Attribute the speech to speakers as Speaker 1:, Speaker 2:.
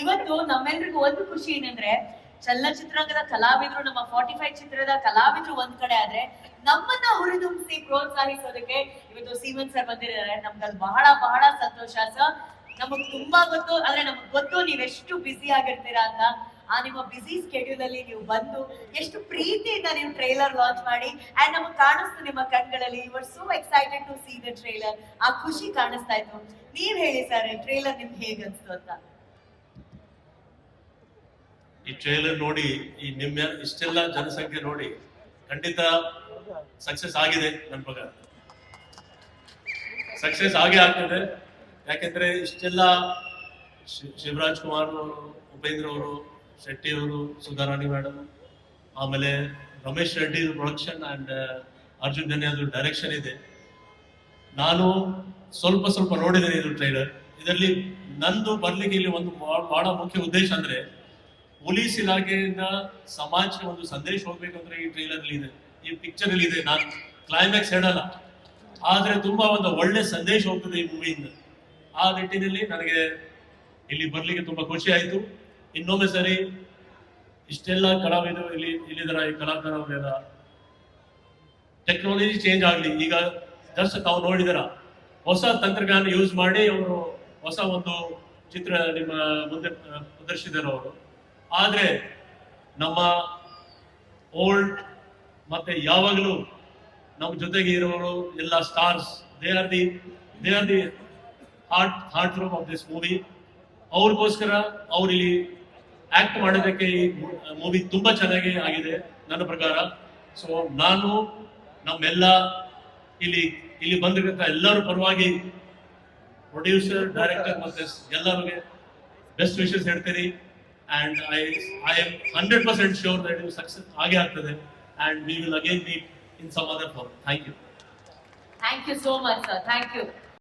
Speaker 1: ಇವತ್ತು ನಮ್ಮೆಲ್ರಿಗೂ ಒಂದು ಖುಷಿ ಏನಂದ್ರೆ, ಚಲನಚಿತ್ರಾಂಗದ ಕಲಾವಿದ್ರು, ನಮ್ಮ ಫಾರ್ಟಿ ಫೈವ್ ಚಿತ್ರದ ಕಲಾವಿದ್ರು ಒಂದ್ ಕಡೆ ಆದ್ರೆ, ನಮ್ಮನ್ನ ಹುರಿದುಂಬಿಸಿ ಪ್ರೋತ್ಸಾಹಿಸೋದಕ್ಕೆ ಇವತ್ತು ಸೀಮನ್ ಸರ್ ಬಂದಿದ್ದಾರೆ. ನಮ್ಗೆ ಅದು ಬಹಳ ಬಹಳ ಸಂತೋಷ. ಸರ್ ನಮಗ್ ತುಂಬಾ ಗೊತ್ತು ಅಂದ್ರೆ ನಮಗ್ ಗೊತ್ತು ನೀವೆಷ್ಟು ಬ್ಯುಸಿ ಆಗಿರ್ತೀರಾ ಅಂತ. ಆ ನಿಮ್ಮ ಬ್ಯುಸಿ ಸ್ಕೆಡ್ಯೂಲ್ ಅಲ್ಲಿ ನೀವು ಬಂದು ಎಷ್ಟು ಪ್ರೀತಿಯಿಂದ ನೀವು ಟ್ರೈಲರ್ ಲಾಂಚ್ ಮಾಡಿ ಅಂಡ್ ನಮಗ್ ಕಾಣಿಸ್ತು ನಿಮ್ಮ ಕಣ್ಗಳಲ್ಲಿ. You are so excited to see the trailer ಆ ಖುಷಿ ಕಾಣಿಸ್ತಾ ಇತ್ತು. ನೀವ್ ಹೇಳಿ ಸರ್ ಟ್ರೈಲರ್ ನಿಮ್ಗೆ ಹೇಗನ್ಸ್ತು ಅಂತ.
Speaker 2: ಈ ಟ್ರೇಲರ್ ನೋಡಿ, ಈ ನಿಮ್ಮ ಇಷ್ಟೆಲ್ಲ ಜನಸಂಖ್ಯೆ ನೋಡಿ ಖಂಡಿತ ಸಕ್ಸಸ್ ಆಗಿದೆ ನನ್ನ ಪ್ರಕಾರ. ಸಕ್ಸಸ್ ಆಗೇ ಆಗ್ತದೆ. ಯಾಕೆಂದ್ರೆ ಇಷ್ಟೆಲ್ಲ ಶಿವರಾಜ್ ಕುಮಾರ್ ಅವರು, ಉಪೇಂದ್ರ ಅವರು, ಶೆಟ್ಟಿ ಅವರು, ಸುಧಾರಾಣಿ ಮೇಡಮ್ ಆಮೇಲೆ ರಮೇಶ್ ರೆಡ್ಡಿ ಪ್ರೊಡಕ್ಷನ್ ಅಂಡ್ ಅರ್ಜುನ್ ಧನ್ಯದು ಡೈರೆಕ್ಷನ್ ಇದೆ. ನಾನು ಸ್ವಲ್ಪ ಸ್ವಲ್ಪ ನೋಡಿದ್ದೇನೆ ಇದು ಟ್ರೈಲರ್ ಇದರಲ್ಲಿ ನಂದು ಬರ್ಲಿಕ್ಕೆ ಇಲ್ಲಿ ಒಂದು ಬಹಳ ಮುಖ್ಯ ಉದ್ದೇಶ ಅಂದ್ರೆ ಪೊಲೀಸ್ ಇಲಾಖೆಯಿಂದ ಸಮಾಜಕ್ಕೆ ಒಂದು ಸಂದೇಶ ಹೋಗ್ಬೇಕಂದ್ರೆ ಈ ಟ್ರೈಲರ್ ಅಲ್ಲಿ ಇದೆ. ಈ ಪಿಕ್ಚರ್ ಅಲ್ಲಿ ಇದೆ. ನಾನು ಕ್ಲೈಮ್ಯಾಕ್ಸ್ ಹೇಳಲ್ಲ. ಆದ್ರೆ ತುಂಬಾ ಒಂದು ಒಳ್ಳೆ ಸಂದೇಶ ಹೋಗ್ತದೆ ಈ ಮೂವಿಯಿಂದ ಆ ನಿಟ್ಟಿನಲ್ಲಿ ನನಗೆ ಇಲ್ಲಿ ಬರ್ಲಿಕ್ಕೆ ತುಂಬಾ ಖುಷಿ ಆಯ್ತು. ಇನ್ನೊಮ್ಮೆ ಸರಿ, ಇಷ್ಟೆಲ್ಲ ಕಲಾವಿದರು ಇಲ್ಲಿ ಇಲ್ಲಿದರ ಈ ಕಲಾಕಾರರೆಲ್ಲ ಟೆಕ್ನಾಲಜಿ ಚೇಂಜ್ ಆಗಲಿ. ಈಗ ಜಸ್ಟ್ ತಾವು ನೋಡಿದರ, ಹೊಸ ತಂತ್ರಜ್ಞಾನ ಯೂಸ್ ಮಾಡಿ ಅವರು ಹೊಸ ಒಂದು ಚಿತ್ರ ನಿಮ್ಮ ಮುಂದೆ ಪ್ರದರ್ಶಿಸಿದರು ಅವರು. ಆದ್ರೆ ನಮ್ಮ ಓಲ್ಡ್ ಮತ್ತೆ ಯಾವಾಗಲೂ ನಮ್ಮ ಜೊತೆಗೆ ಇರೋರು ಎಲ್ಲ stars they are the they are the heart heart room of this movie ಅವ್ರಿಗೋಸ್ಕರ ಅವ್ರು ಇಲ್ಲಿ ಆಕ್ಟ್ ಮಾಡೋದಕ್ಕೆ ಈ ಮೂವಿ ತುಂಬಾ ಚೆನ್ನಾಗಿ ಆಗಿದೆ ನನ್ನ ಪ್ರಕಾರ. ಸೊ ನಾನು ನಮ್ಮೆಲ್ಲ ಇಲ್ಲಿ ಇಲ್ಲಿ ಬಂದಿರತಕ್ಕ ಎಲ್ಲರೂ ಪರವಾಗಿ ಪ್ರೊಡ್ಯೂಸರ್ ಡೈರೆಕ್ಟರ್ ಮತ್ತೆ ಎಲ್ಲರಿಗೆ ಬೆಸ್ಟ್ ವಿಶಸ್ ಹೇಳ್ತೀನಿ. and I, I am 100% sure that it will success and we will again meet in some other form. Thank you.
Speaker 1: Thank you so much, sir. Thank you.